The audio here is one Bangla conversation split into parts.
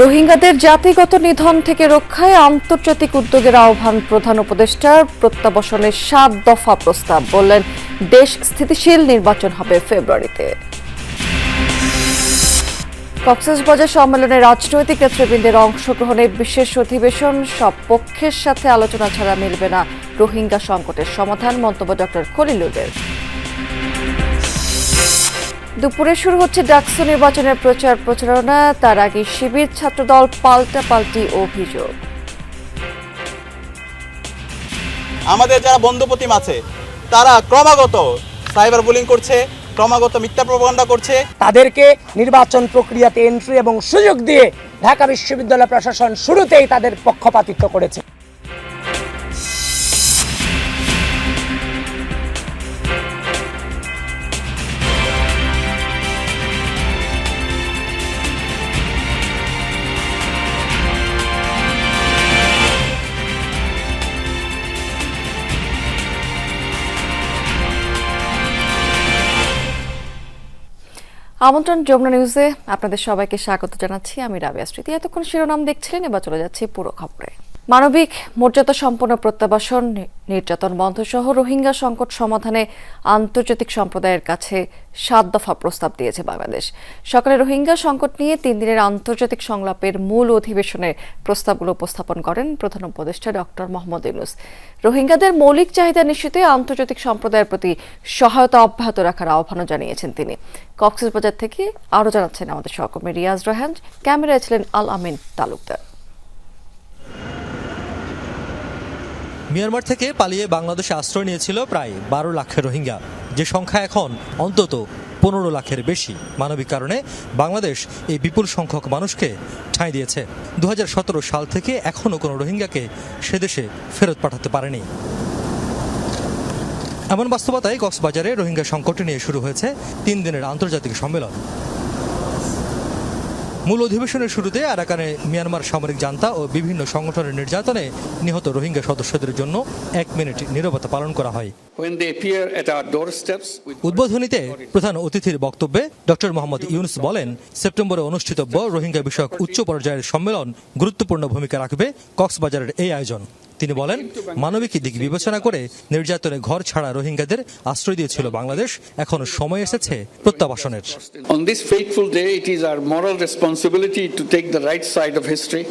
রোহিঙ্গাদের জাতিগত নিধন থেকে রক্ষায় আন্তর্জাতিক উদ্যোগের আহ্বান প্রধান উপদেষ্টার প্রত্যাবাসনের সাত দফা প্রস্তাব। বললেন, দেশ স্থিতিশীল নির্বাচন হবে ফেব্রুয়ারিতে। কক্সবাজার সম্মেলনে রাজনৈতিক নেতৃবৃন্দের অংশগ্রহণে বিশেষ অধিবেশন, সব পক্ষের সাথে আলোচনা ছাড়া মিলবে না রোহিঙ্গা সংকটের সমাধান, মন্তব্য ডক্টর খলিলুরের দুপুরে শুরু হচ্ছে ডাকসু নির্বাচনের প্রচার প্রচারণা। তার আগে শিবির ছাত্রদল পাল্টা পাল্টি অভিযোগ। আমাদের যারা বন্ধু প্রতিম আছে তারা ক্রমাগত সাইবার বুলিং করছে ক্রমাগত মিথ্যা প্রপাগান্ডা করছে। তাদেরকে নির্বাচন প্রক্রিয়াতে এন্ট্রি এবং সুযোগ দিয়ে ঢাকা বিশ্ববিদ্যালয় প্রশাসন শুরুতেই তাদের পক্ষপাতিত্ব করেছে। আমন্ত্রণ যমুনা নিউজে আপনাদের সবাইকে স্বাগত জানাচ্ছি। আমি রাবিয়া স্মৃতি। এতক্ষণ শিরোনাম দেখছিলেন, এবার চলে যাচ্ছি পুরো খবরে। মানবিক মর্যাদা সম্পন্ন প্রত্যাবাসন নির্যাতন বন্ধ সহ রোহিঙ্গা সংকট সমাধানে আন্তর্জাতিক সম্প্রদায়ের কাছে সাত দফা প্রস্তাব দিয়েছে বাংলাদেশ। সকালে রোহিঙ্গা সংকট নিয়ে তিন দিনের আন্তর্জাতিক সংলাপের মূল অধিবেশনে প্রস্তাবগুলো উপস্থাপন করেন প্রধান উপদেষ্টা ডক্টর মোহাম্মদ ইউনুস। রোহিঙ্গাদের মৌলিক চাহিদা নিশ্চিতে আন্তর্জাতিক সম্প্রদায়ের প্রতি সহায়তা অব্যাহত রাখার আহ্বানও জানিয়েছেন তিনি। কক্সবাজার থেকে আরও জানাচ্ছেন আমাদের সহকর্মী রিয়াজ রোহান। ক্যামেরায় ছিলেন আল আমিন তালুকদার। মিয়ানমার থেকে পালিয়ে বাংলাদেশে আশ্রয় নিয়েছিল প্রায় বারো লাখের রোহিঙ্গা। যে সংখ্যা এখন অন্তত পনেরো লাখের বেশি। মানবিক কারণে বাংলাদেশ এই বিপুল সংখ্যক মানুষকে ঠাঁই দিয়েছে। দু হাজার সতেরো সাল থেকে এখনও কোনো রোহিঙ্গাকে সে দেশে ফেরত পাঠাতে পারেনি। এমন বাস্তবতায় কক্সবাজারে রোহিঙ্গা সংকট নিয়ে শুরু হয়েছে তিন দিনের আন্তর্জাতিক সম্মেলন। মূল অধিবেশনের শুরুতে আরাকানে মিয়ানমার সামরিক জান্তা ও বিভিন্ন সংগঠনের নির্যাতনে নিহত রোহিঙ্গা সদস্যদের জন্য এক মিনিট নিরবতা পালন করা হয়। উদ্বোধনীতে প্রধান অতিথির বক্তব্যে ডক্টর মোহাম্মদ ইউনুস বলেন সেপ্টেম্বরে অনুষ্ঠিতব্য রোহিঙ্গা বিষয়ক উচ্চ পর্যায়ের সম্মেলন গুরুত্বপূর্ণ ভূমিকা রাখবে কক্সবাজারের এই আয়োজন। তিনি বলেন মানবিক দিক বিবেচনা করে নির্যাতনে ঘর ছাড়া রোহিঙ্গাদের আশ্রয় দিয়েছিল বাংলাদেশ এখন সময় এসেছে প্রত্যাবাসনের on this fateful day it is our moral responsibility to take the right side of history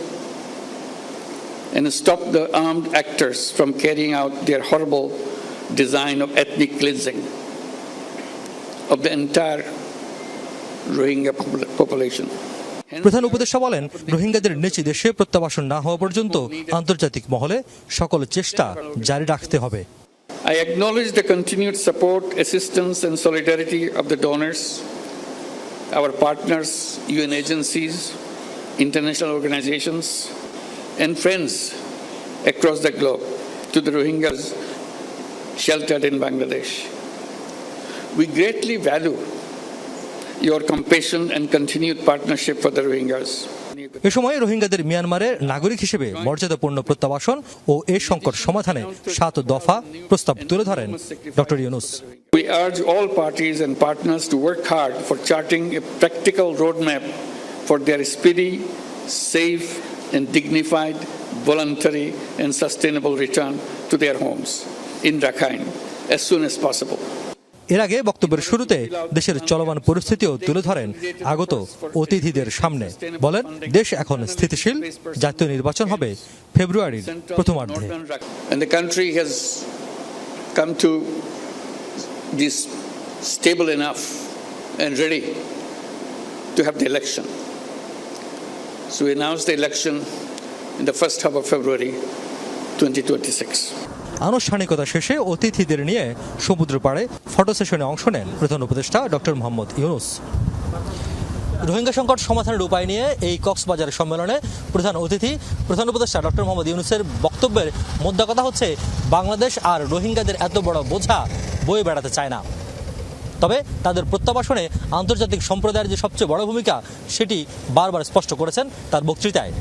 and stop the armed actors from carrying out their horrible design of ethnic cleansing of the entire Rohingya population. প্রধান উপদেষ্টা বলেন রোহিঙ্গাদের নিজ দেশে প্রত্যাবাসন না হওয়া পর্যন্ত আন্তর্জাতিক মহলে সকল চেষ্টা জারি রাখতে হবে I acknowledge the continued support, assistance, and solidarity of the donors, our partners, UN agencies, international organizations, and friends across the globe to the Rohingyas sheltered in Bangladesh. We greatly value your compassion and continued partnership for the Rohingyas. এ সময় রোহিঙ্গাদের মিয়ানমারের নাগরিক হিসেবে মর্যাদাপূর্ণ প্রত্যাবাসন ও এ সংকট সমাধানে সাত দফা প্রস্তাব তুলে ধরেন doctor Yunus We urge all parties and partners to work hard for charting a practical roadmap for their speedy, safe, and dignified, voluntary, and sustainable return to their homes in Rakhine as soon as possible. এর আগে বক্তব্যের শুরুতে দেশের চলমান পরিস্থিতিও তুলে ধরেন আগত অতিথিদের সামনে বলেন দেশ এখন স্থিতিশীল জাতীয় নির্বাচন হবে ফেব্রুয়ারির প্রথমার্ধে come to this stable enough and ready to have the election. So we announced the election in the first half of February 2026. আনুষ্ঠানিকতা শেষে অতিথিদের নিয়ে সমুদ্র পাড়ে ফটো সেশনে অংশ নেন প্রধান উপদেষ্টা ডক্টর মোহাম্মদ ইউনুস। রোহিঙ্গা সংকট সমাধানের উপায় নিয়ে এই কক্সবাজার সম্মেলনে প্রধান অতিথি, প্রধান উপদেষ্টা ডক্টর মোহাম্মদ ইউনুসের বক্তব্যের মোদ্দা কথা হচ্ছে, বাংলাদেশ আর রোহিঙ্গাদের এত বড় বোঝা বয়ে বেড়াতে চায় না। তবে তাদের প্রত্যাবাসনে আন্তর্জাতিক সম্প্রদায়ের যে সবচেয়ে বড় ভূমিকা, সেটি বারবার স্পষ্ট করেছেন তার বক্তৃতায়।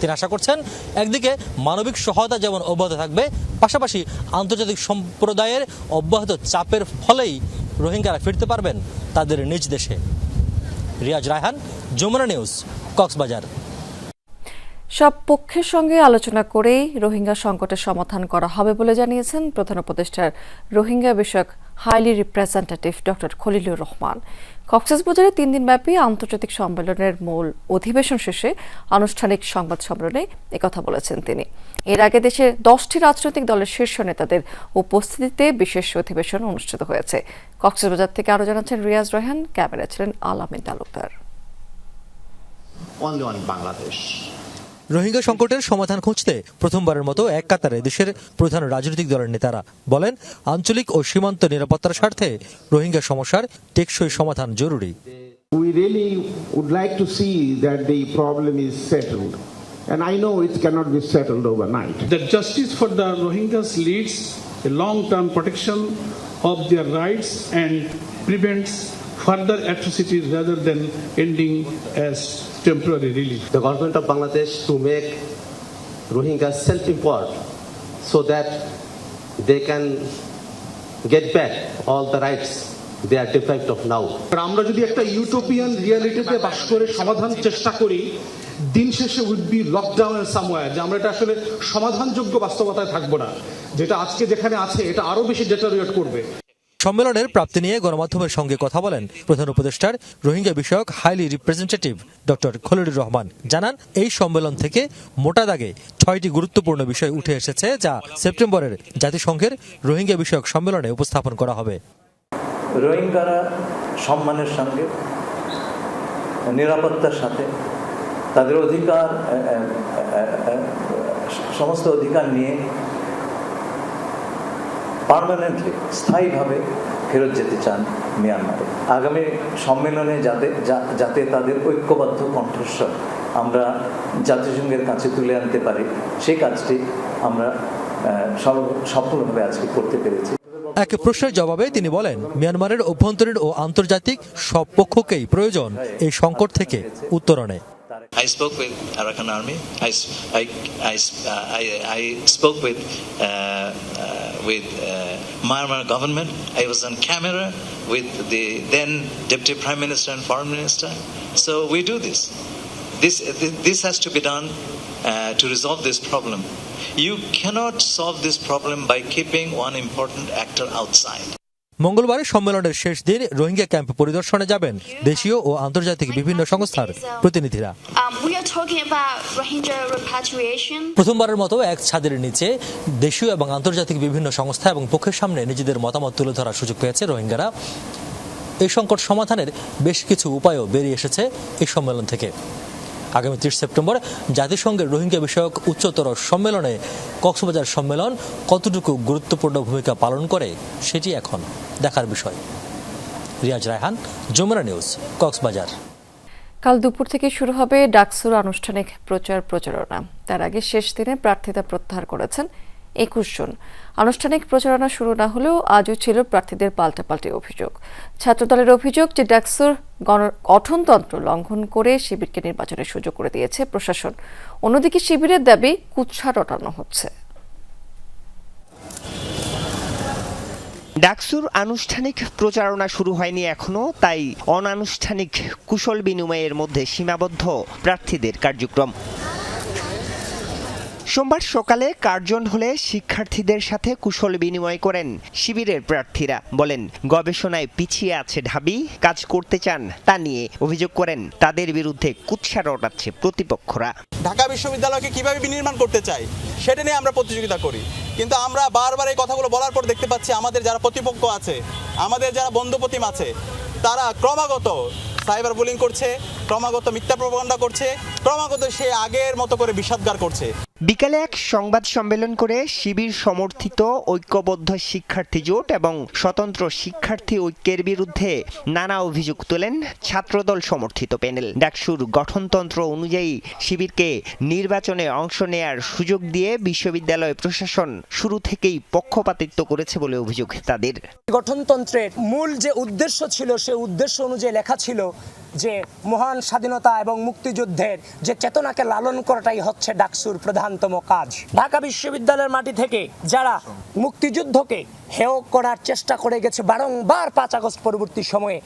তিনি আশা করছেন একদিকে মানবিক সহায়তা যেমন অব্যাহত থাকবে, পাশাপাশি আন্তর্জাতিক সম্প্রদায়ের অব্যাহত চাপের ফলেই রোহিঙ্গারা ফিরতে পারবেন তাদের নিজ দেশে। রিয়াজ রায়হান, যমুনা নিউজ, কক্সবাজার। সব পক্ষের সঙ্গে আলোচনা করেই রোহিঙ্গা সংকটের সমাধান করা হবে বলে জানিয়েছেন প্রধান উপদেষ্টার রোহিঙ্গা বিষয়ক highly representative doctor Khalilur Rahman. কক্সবাজারে তিন দিনব্যাপী আন্তর্জাতিক সম্মেলনের মূল অধিবেশন শেষে আনুষ্ঠানিক সংবাদ সম্মেলনে একথা বলেছেন তিনি। এর আগে দেশের দশটি রাজনৈতিক দলের শীর্ষ নেতাদের উপস্থিতিতে বিশেষ অধিবেশন অনুষ্ঠিত হয়েছে। কক্সবাজার থেকে আরও জানাচ্ছেন রিয়াজ রহান ক্যামেরা ছিলেন আলামিন তালুকদার। Bangladesh. রোহিঙ্গা সংকটের সমাধান খুঁজতে প্রথমবারের মতো এক কাতারে দেশের প্রধান রাজনৈতিক দলের নেতারা বলেন আঞ্চলিক ও সীমান্ত নিরাপত্তার স্বার্থে রোহিঙ্গা সমস্যার টেকসই সমাধান জরুরি We really would like to see that the problem is settled. And I know it cannot be settled overnight. The justice for the Rohingyas leads a long-term protection of their rights and prevents further atrocities rather than ending as temporary relief. The government of Bangladesh to make Rohingya self-import so that they can get back all the rights they are deprived of now. আমরা যদি একটা ইউটোপিয়ান রিয়ালিটিতে বাস করে সমাধান চেষ্টা করি দিন শেষে উইড বি লকডাউন সামওয়্যার যে আমরা এটা আসলে সমাধানযোগ্য বাস্তবতায় থাকব না যেটা আজকে যেখানে আছে এটা আরও বেশি ডেটারিয়েট করবে সম্মেলনের প্রাপ্তি নিয়ে গণমাধ্যমের সঙ্গে কথা বলেন প্রধান উপদেষ্টার রোহিঙ্গা বিষয়ক highly representative doctor Khalilur Rahman জানান এই সম্মেলন থেকে মোটা দাগে ছয়টি গুরুত্বপূর্ণ বিষয় উঠে এসেছে যা সেপ্টেম্বরের জাতিসংঘের রোহিঙ্গা বিষয়ক সম্মেলনে উপস্থাপন করা হবে রোহিঙ্গারা সম্মানের সঙ্গে নিরাপত্তার সাথে তাদের অধিকার সমস্ত অধিকার নিয়ে পার্মানেন্টলি স্থায়ীভাবে ফেরত যেতে চান মিয়ানমারে। আগামী সম্মেলনে যাতে যাতে তাদের ঐক্যবদ্ধ কণ্ঠস্বর আমরা জাতিসংঘের কাছে তুলে আনতে পারি সেই কাজটি আমরা সফলভাবে আজকে করতে পেরেছি। এক প্রশ্নের জবাবে তিনি বলেন, মিয়ানমারের অভ্যন্তরীণ ও আন্তর্জাতিক সব পক্ষকেই প্রয়োজন এই সংকট থেকে উত্তরণে। I spoke with Arakan Army. I, I, I uh, I, I spoke with uh, uh, with uh, Myanmar government. I was on camera with the then Deputy Prime Minister and Foreign Minister. So we do this. This this has to be done uh, to resolve this problem. You cannot solve this problem by keeping one important actor outside. মঙ্গলবার সম্মেলনের শেষ দিন রোহিঙ্গা ক্যাম্প পরিদর্শনে যাবেন দেশীয় ও আন্তর্জাতিক বিভিন্ন সংস্থার প্রতিনিধিরা। Um. প্রথমবারের মতো এক ছাদের নিচে দেশীয় এবং আন্তর্জাতিক বিভিন্ন সংস্থা এবং পক্ষের সামনে নিজেদের মতামত তুলে ধরার সুযোগ পেয়েছে রোহিঙ্গারা। এই সংকট সমাধানের বেশ কিছু উপায়ও বেরিয়ে এসেছে এই সম্মেলন থেকে। আগামী ত্রিশ সেপ্টেম্বর জাতিসংঘের রোহিঙ্গা বিষয়ক উচ্চতর সম্মেলনে কক্সবাজার সম্মেলন কতটুকু গুরুত্বপূর্ণ ভূমিকা পালন করে সেটি এখন দেখার বিষয়। রিয়াজ রায়হান, যমুনা নিউজ, কক্সবাজার। কাল দুপুর থেকে শুরু হবে ডাকসুর আনুষ্ঠানিক প্রচার প্রচারণা। তার আগে শেষ দিনে প্রার্থিতা প্রত্যাহার করেছেন একুশ জন। আনুষ্ঠানিক প্রচারণা শুরু না হলেও আজও ছিল প্রার্থীদের পাল্টাপাল্টি অভিযোগ। ছাত্রদলের অভিযোগ যে ডাকসুর গঠনতন্ত্র লঙ্ঘন করে শিবিরকে নির্বাচনের সুযোগ করে দিয়েছে প্রশাসন। অন্যদিকে শিবিরের দাবি কুৎসা রটানো হচ্ছে। ডাকসুর আনুষ্ঠানিক প্রচারণা শুরু হয়নি এখনও, তাই অনানুষ্ঠানিক কুশল বিনিময়ের মধ্যে সীমাবদ্ধ প্রার্থীদের কার্যক্রম। সোমবার সকালে কার্জন হলে শিক্ষার্থীদের সাথে কুশল বিনিময় করেন শিবিরের প্রার্থীরা। বলেন, গবেষণায় পিছিয়ে আছে ঢাবি, কাজ করতে চান তা নিয়ে অভিযোগ করেন, তাদের বিরুদ্ধে কুৎসা রটাচ্ছে প্রতিপক্ষরা। ঢাকা বিশ্ববিদ্যালয়কে কীভাবে বিনির্মাণ করতে চাই, সেটা নিয়ে আমরা প্রতিযোগিতা করি। কিন্তু আমরা বারবার এই কথাগুলো বলার পর দেখতে পাচ্ছি আমাদের যারা প্রতিপক্ষ আছে, আমাদের যারা বন্ধুপ্রতিম আছে, তারা ক্রমাগত সাইবার বুলিং করছে, ক্রমাগত মিথ্যা প্রবন্ধা করছে ক্রমাগত সে আগের মতো করে বিষাদগার করছে। বিকালে এক সংবাদ সম্মেলন করে শিবির সমর্থিত ঐক্যবদ্ধ শিক্ষার্থী জোট এবং স্বতন্ত্র শিক্ষার্থী ঐক্যের বিরুদ্ধে নানা অভিযোগ তোলেন ছাত্রদল সমর্থিত প্যানেল। ডাকসুর গঠনতন্ত্র অনুযায়ী শিবিরকে নির্বাচনে অংশ নেয়ার সুযোগ দিয়ে বিশ্ববিদ্যালয় প্রশাসন শুরু থেকেই পক্ষপাতিত্ব করেছে বলে অভিযোগ তাদের। গঠনতন্ত্রের মূল যে উদ্দেশ্য ছিল সে উদ্দেশ্য অনুযায়ী লেখা ছিল যে মহান স্বাধীনতা এবং মুক্তিযুদ্ধের যে চেতনাকে লালন করাটাই হচ্ছে ডাকসুর প্রধানতম কাজ। ঢাকা বিশ্ববিদ্যালয়ের মাটি থেকে যারা মুক্তিযুদ্ধকে হেয় করার চেষ্টা করে গেছে, বারংবার পাঁচ আগস্ট পরবর্তী সময়ে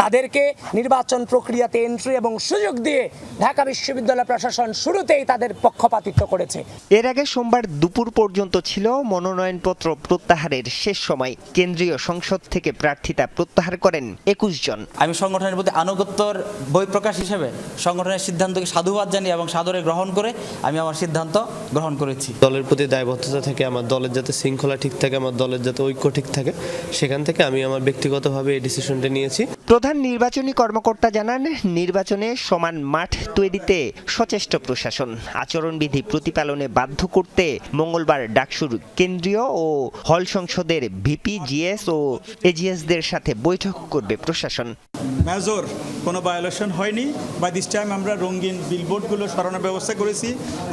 তাদেরকে নির্বাচন প্রক্রিয়াতে এন্ট্রি এবং সুযোগ দিয়ে ঢাকা বিশ্ববিদ্যালয় প্রশাসন শুরুতেই তাদের পক্ষপাতিত্ব করেছে। এর আগে সোমবার দুপুর পর্যন্ত ছিল মনোনয়নপত্র প্রত্যাহারের শেষ সময়। কেন্দ্রীয় সংসদ থেকে প্রার্থিতা প্রত্যাহার করেন একুশ জন। আমি সংগঠনের প্রতি আনুগত্যর বই প্রকাশ হিসেবে সংগঠনের সিদ্ধান্তকে সাধুবাদ জানিয়ে এবং সাদরে গ্রহণ করে আমি আমার সিদ্ধান্ত গ্রহণ করেছি। দলের প্রতি দায়বদ্ধতা থেকে আমার দলের যাতে শৃঙ্খলা ঠিক থাকে আমার দলের যাতে ঐক্য ঠিক থাকে সেখান থেকে আমি আমার ব্যক্তিগতভাবে এই ডিসিশনটা নিয়েছি। প্রধান নির্বাচনী কর্মকর্তা জানান, নির্বাচনে সমান মাঠ তৈরিতে সচেষ্ট প্রশাসন। আচরণবিধি প্রতিপালনে বাধ্য করতে মঙ্গলবার ডাকসুর কেন্দ্রীয় ও হল সংসদের ভিপি, জিএস ও এজিএসদের সাথে বৈঠক করবে প্রশাসন। মেজর, কোনো ভায়োলেশন হয়নি। বা দিস টাইম আমরা রঙিন বিলবোর্ডগুলো সরানোর ব্যবস্থা করেছি।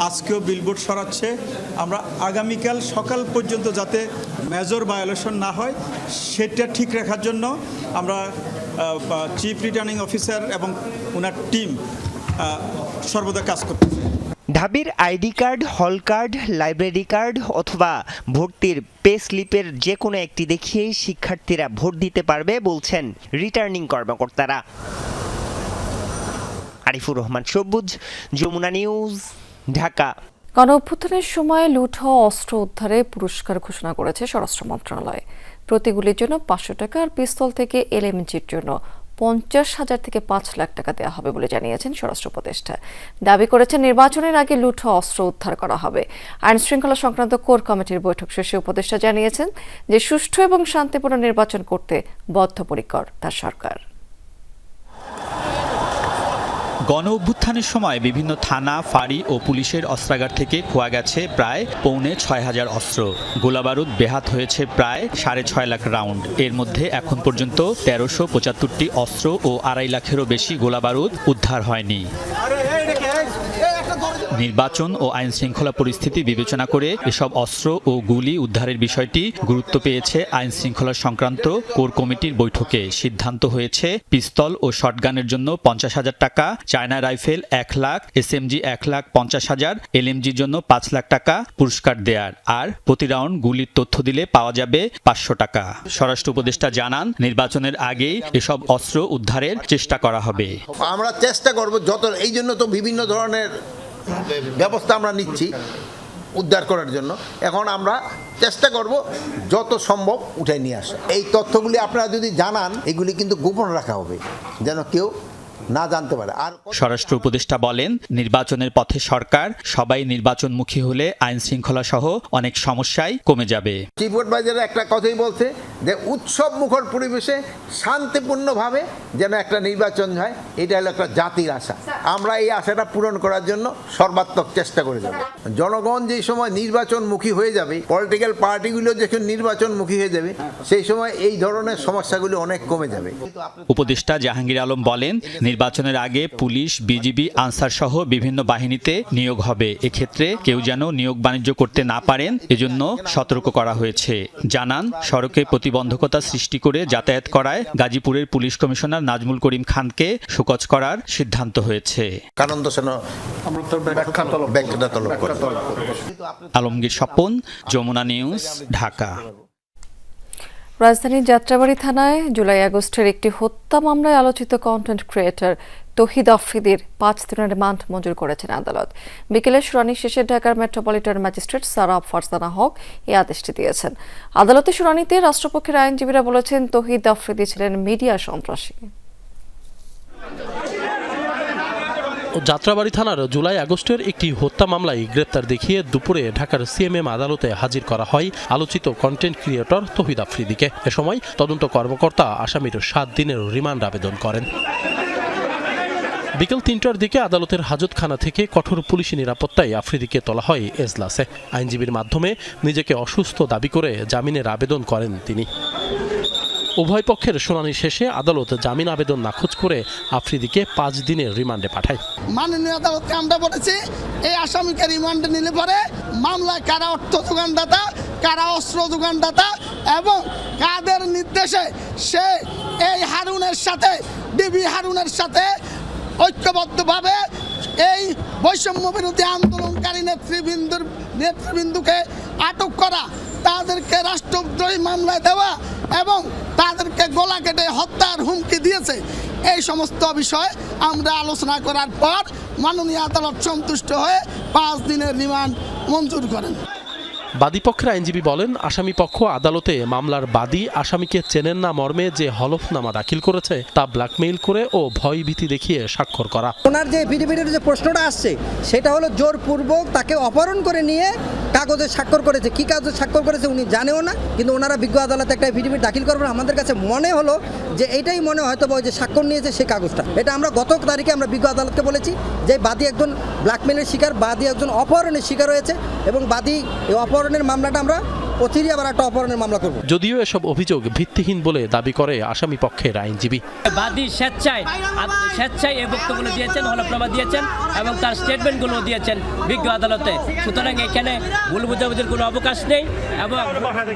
আজকেও বিলবোর্ড সরাচ্ছে। আমরা আগামীকাল সকাল পর্যন্ত যাতে মেজর ভায়োলেশন না হয়, সেটা ঠিক রাখার জন্য আমরা চিফ রিটার্নিং অফিসার এবং ওনার টিম সর্বদা কাজ করতেছে। ঢাবির ID card hall card library card অথবা ভর্তির পে স্লিপের যে কোনো একটি দেখিয়েই শিক্ষার্থীরা ভোট দিতে পারবে বলছেন রিটার্নিং কর্মকর্তারা। আরিফুর রহমান সবুজ যমুনা নিউজ ঢাকা। গণ অভ্যুত্থানের সময় লুট হওয়া অস্ত্র উদ্ধারে পুরস্কার ঘোষণা করেছে স্বরাষ্ট্র মন্ত্রণালয়। প্রতিগুলির জন্য পাঁচশো টাকা আর পিস্তল থেকে এলএমজির জন্য পঞ্চাশ হাজার থেকে পাঁচ লাখ টাকা দেওয়া হবে বলে জানিয়েছেন স্বরাষ্ট্র উপদেষ্টা। দাবি করেছেন নির্বাচনের আগে লুঠ অস্ত্র উদ্ধার করা হবে। আইন শৃঙ্খলা সংক্রান্ত কোর কমিটির বৈঠক শেষে উপদেষ্টা জানিয়েছেন যে সুষ্ঠু এবং শান্তিপূর্ণ নির্বাচন করতে বদ্ধপরিকর তার সরকার। গণ অভ্যুত্থানের সময় বিভিন্ন থানা, ফাঁড়ি ও পুলিশের অস্ত্রাগার থেকে খোয়া গেছে প্রায় পৌনে ছয় হাজার অস্ত্র। গোলাবারুদ বেহাত হয়েছে প্রায় সাড়ে ছয় লাখ রাউন্ড। এর মধ্যে এখন পর্যন্ত তেরোশো পঁচাত্তরটি অস্ত্র ও আড়াই লাখেরও বেশি গোলাবারুদ উদ্ধার হয়নি। নির্বাচন ও আইন শৃঙ্খলা পরিস্থিতি বিবেচনা করে এসব অস্ত্র ও গুলি উদ্ধারের বিষয়টি গুরুত্ব পেয়েছে আইন শৃঙ্খলা সংক্রান্ত কোর কমিটির বৈঠকে। সিদ্ধান্ত হয়েছে, পিস্তল ও শটগানের জন্য পঞ্চাশ হাজার টাকা, চায়না রাইফেল এক লাখ, এসএমজি এক লাখ পঞ্চাশ হাজার, এলএমজির জন্য পাঁচ লাখ টাকা পুরস্কার দেয়ার। আর প্রতি রাউন্ড গুলির তথ্য দিলে পাওয়া যাবে পাঁচশো টাকা। স্বরাষ্ট্র উপদেষ্টা জানান, নির্বাচনের আগেই এসব অস্ত্র উদ্ধারের চেষ্টা করা হবে। আমরা চেষ্টা করব যত, এই জন্য তো বিভিন্ন ধরনের ব্যবস্থা আমরা নিচ্ছি উদ্ধার করার জন্য। এখন আমরা চেষ্টা করব যত সম্ভব উঠে নিয়ে আসা এই তথ্যগুলি আপনারা যদি জানান এগুলি কিন্তু গোপন রাখা হবে যেন কেউ না জানতে পারে। আর স্বরাষ্ট্র উপদেষ্টা বলেন নির্বাচনের পথে সরকার সবাই নির্বাচনমুখী হলে আইন শৃঙ্খলা সহ অনেক সমস্যাই কমে যাবে। চিফ অ্যাডভাইজার একটা কথাই বলছে যে উৎসব মুখর পরিবেশে শান্তিপূর্ণভাবে যেন একটা নির্বাচন হয়, এটা হলো একটা জাতির আশা। আমরা এই আশাটা পূরণ করার জন্য সর্বাত্মক চেষ্টা করে যাব। জনগণ যেই সময় নির্বাচনমুখী হয়ে যাবে পলিটিক্যাল পার্টিগুলো যখন নির্বাচনমুখী হয়ে যাবে, সেই সময় এই ধরনের সমস্যাগুলি অনেক কমে যাবে। উপদেষ্টা জাহাঙ্গীর আলম বলেন, নির্বাচনের আগে পুলিশ, বিজিবি, আনসার সহ বিভিন্ন বাহিনীতে নিয়োগ হবে। এক্ষেত্রে কেউ যেন নিয়োগ বাণিজ্য করতে না পারেন, এজন্য সতর্ক করা হয়েছে। জানান, সড়কে প্রতিবন্ধকতা সৃষ্টি করে যাতায়াত করায় গাজীপুরের পুলিশ কমিশনার নাজমুল করিম খানকে শোকজ করার সিদ্ধান্ত হয়েছে। আলমগীর স্বপন যমুনা নিউজ ঢাকা। রাজধানীর যাত্রাবাড়ি থানায় জুলাই আগস্টের একটি হত্যা মামলায় আলোচিত কন্টেন্ট ক্রিয়েটর তহিদ আফ্রিদির পাঁচ দিনের রিমান্ড মঞ্জুর করেছেন আদালত। বিকেলে শুনানি শেষে ঢাকার মেট্রোপলিটন ম্যাজিস্ট্রেট সারা ফারজানা হক এই আদেশটি দিয়েছেন। আদালতের শুনানিতে রাষ্ট্রপক্ষের আইনজীবীরা বলেছেন, তহিদ আফ্রিদি ছিলেন মিডিয়া সন্ত্রাসী। যাত্রাবাড়ি থানার জুলাই আগস্টের একটি হত্যা মামলায় গ্রেপ্তার দেখিয়ে দুপুরে ঢাকার সিএমএম আদালতে হাজির করা হয় আলোচিত কন্টেন্ট ক্রিয়েটর তহিদ আফ্রিদিকে। এ সময় তদন্ত কর্মকর্তা আসামির সাত দিনের রিমান্ড আবেদন করেন। বিকেল তিনটার দিকে আদালতের হাজতখানা থেকে কঠোর পুলিশি নিরাপত্তায় আফ্রিদিকে তোলা হয় এজলাসে। আইনজীবীর মাধ্যমে নিজেকে অসুস্থ দাবি করে জামিনের আবেদন করেন তিনি। উভয় পক্ষের শুনানি শেষে আদালত জামিন আবেদন নাকচ করে আফ্রিদিকে পাঁচ দিনের রিমান্ডে পাঠায়। মাননীয় আদালতকে আমরা বলেছি, এই আসামিকে রিমান্ডে নিলে পরে মামলায় কারা অর্থ যোগানদাতা, কারা অস্ত্র যোগানদাতা এবং কাদের নির্দেশে সে এই হারুনের সাথে, ডিবি হারুনের সাথে ঐক্যবদ্ধভাবে এই বৈষম্য বিরোধী আন্দোলনকারী নেতৃবৃন্দুর নেতৃবৃন্দুকে আটক করা, তাদেরকে রাষ্ট্রদ্রোহী মামলায় দেওয়া এবং তাদেরকে গলা কেটে হত্যার হুমকি দিয়েছে, এই সমস্ত বিষয় আমরা আলোচনা করার পর মাননীয় আদালত সন্তুষ্ট হয়ে পাঁচ দিনের রিমান্ড মঞ্জুর করেন। বাদীপক্ষের আইনজীবী বলেন, আসামি পক্ষ আদালতে মামলার বাদী আসামিকে চেনেন না মর্মে যে হলফনামা দাখিল করেছে তা ব্ল্যাকমেইল করে ও ভয়ভীতি দেখিয়ে স্বাক্ষর করা। ওনার যে এফিডেভিটের যে প্রশ্নটা আসছে, সেটা হলো জোরপূর্বক তাকে অপহরণ করে নিয়ে কাগজে স্বাক্ষর করেছে। কি কাগজে স্বাক্ষর করেছে উনি জানেও না, কিন্তু ওনারা বিজ্ঞ আদালতে একটা এফিডেভিট দাখিল করবেন আমাদের কাছে মনে হলো যে এটাই মনে হয়তো ওই যে স্বাক্ষর নিয়েছে সেই কাগজটা। এটা আমরা গত তারিখে আমরা বিজ্ঞ আদালতকে বলেছি যে বাদী একজন ব্ল্যাকমেলের শিকার, বাদী একজন অপহরণের শিকার হয়েছে এবং বাদী এই অপহরণের মামলাটা আমরা অচিরে আবার একটা অপহরণের মামলা করব। যদিও এসব অভিযোগ ভিত্তিহীন বলে দাবি করে আসামি পক্ষের আইনজীবী। বাদী স্বেচ্ছায় স্বেচ্ছায় এই বক্তব্যগুলো দিয়েছেন হলফনামা দিয়েছেন এবং তার স্টেটমেন্টগুলো দিয়েছেন বিজ্ঞ আদালতে। সুতরাং এখানে ভুল বুঝাবুঝির কোনো অবকাশ নেই এবং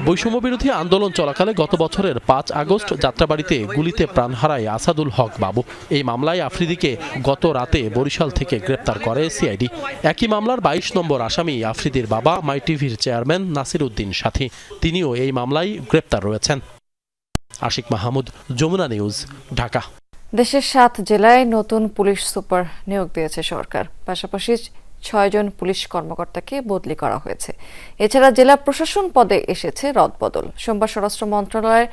বৈষম্য বিরোধী আন্দোলন চলাকালে গত বছরের পাঁচ আগস্ট যাত্রাবাড়িতে গুলিতে প্রাণ হারায় আসাদুল হক বাবু। এই মামলায় আফ্রিদিকে গত রাতে বরিশাল থেকে গ্রেপ্তার করে সিআইডি। একই মামলার বাইশ নম্বর আসামি আফ্রিদির বাবা মাই টিভির চেয়ারম্যান নাসির উদ্দিন সাথী। তিনিও এই মামলায় গ্রেপ্তার রয়েছেন। আশিক মাহমুদ, যমুনা নিউজ, ঢাকা। দেশের সাত জেলায় নতুন পুলিশ সুপার নিয়োগ দিয়েছে সরকার। পাশাপাশি ছয়জন পুলিশ কর্মকর্তাকে বদলি করা হয়েছে। এছাড়া জেলা প্রশাসন পদে এসেছে রদবদল। সোমবার স্বরাষ্ট্র মন্ত্রণালয়ের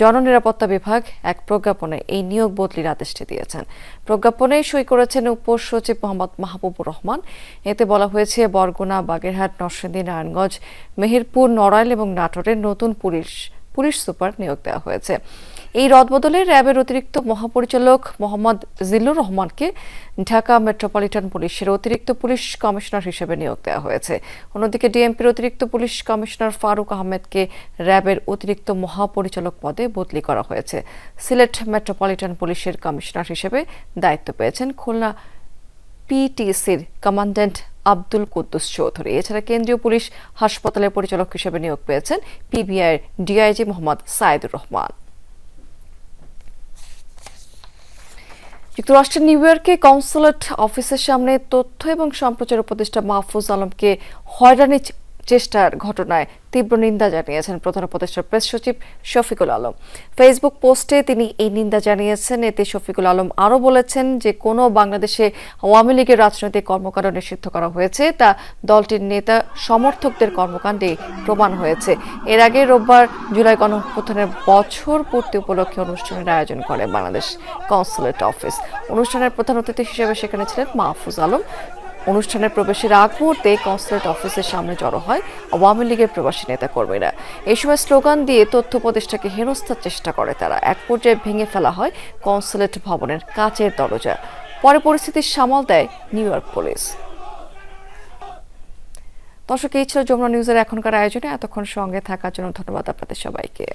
জননিরাপত্তা বিভাগ এক প্রজ্ঞাপনে এই নিয়োগ বদলির আদেশটি দিয়েছেন। প্রজ্ঞাপনে সই করেছেন উপসচিব মোহাম্মদ মাহবুবুর রহমান। এতে বলা হয়েছে, বরগুনা, বাগেরহাট, নরসিংদী, নারায়ণগঞ্জ, মেহেরপুর, নড়াইল এবং নাটোরের নতুন পুলিশ পুলিশ সুপার নিয়োগ দেওয়া হয়েছে। এই রদবদলে র্যাবের অতিরিক্ত মহাপরিচালক মোহাম্মদ জিল্লুর রহমানকে ঢাকা মেট্রোপলিটন পুলিশের অতিরিক্ত পুলিশ কমিশনার হিসেবে নিয়োগ দেওয়া হয়েছে। অন্যদিকে ডিএমপির অতিরিক্ত পুলিশ কমিশনার ফারুক আহমেদকে র্যাবের অতিরিক্ত মহাপরিচালক পদে বদলি করা হয়েছে। সিলেট মেট্রোপলিটন পুলিশের কমিশনার হিসেবে দায়িত্ব পেয়েছেন খুলনা পিটিসির কমান্ড্যান্ট আব্দুল কুদ্দুস চৌধুরী। এছাড়া কেন্দ্রীয় পুলিশ হাসপাতালের পরিচালক হিসেবে নিয়োগ পেয়েছেন পিবিআইয়ের ডিআইজি মোহাম্মদ সাইদুর রহমান। যুক্তরাষ্ট্রের নিউ ইয়র্কে কনসুলেট অফিসের সামনে তথ্য এবং সম্প্রচার উপদেষ্টা মাহফুজ আলমকে হয়রানির চেষ্টার ঘটনায় তীব্র নিন্দা জানিয়েছেন প্রধান উপদেষ্টার প্রেস সচিব শফিকুল আলম। ফেসবুক পোস্টে তিনি এই নিন্দা জানিয়েছেন। এতে শফিকুল আলম আরও বলেছেন যে, কোনো বাংলাদেশে আওয়ামী লীগের রাজনৈতিক কর্মকাণ্ড নিষিদ্ধ করা হয়েছে। তা দলটির নেতা সমর্থকদের কর্মকাণ্ডে প্রমাণ হয়েছে। এর আগে রোববার জুলাই গণঅভ্যুত্থানের বছর পূর্তি উপলক্ষে অনুষ্ঠানের আয়োজন করে বাংলাদেশ কনসুলেট অফিস। অনুষ্ঠানের প্রধান অতিথি হিসেবে সেখানে ছিলেন মাহফুজ আলম। অনুষ্ঠানের প্রবেশের আগ মুহূর্তে কনসুলেট অফিসের সামনে জড়ো হয় আওয়ামী লীগের প্রবাসী নেতা কর্মীরা এই সময় স্লোগান দিয়ে তথ্য উপদেষ্টাকে হেনস্থার চেষ্টা করে তারা। এক পর্যায়ে ভেঙে ফেলা হয় কনসুলেট ভবনের কাচের দরজা। পরে পরিস্থিতি সামাল দেয় নিউ ইয়র্ক পুলিশ। দর্শক, এই ছিল যমুনা নিউজের এখনকার আয়োজনে। এতক্ষণ সঙ্গে থাকার জন্য ধন্যবাদ আপনাদের সবাইকে।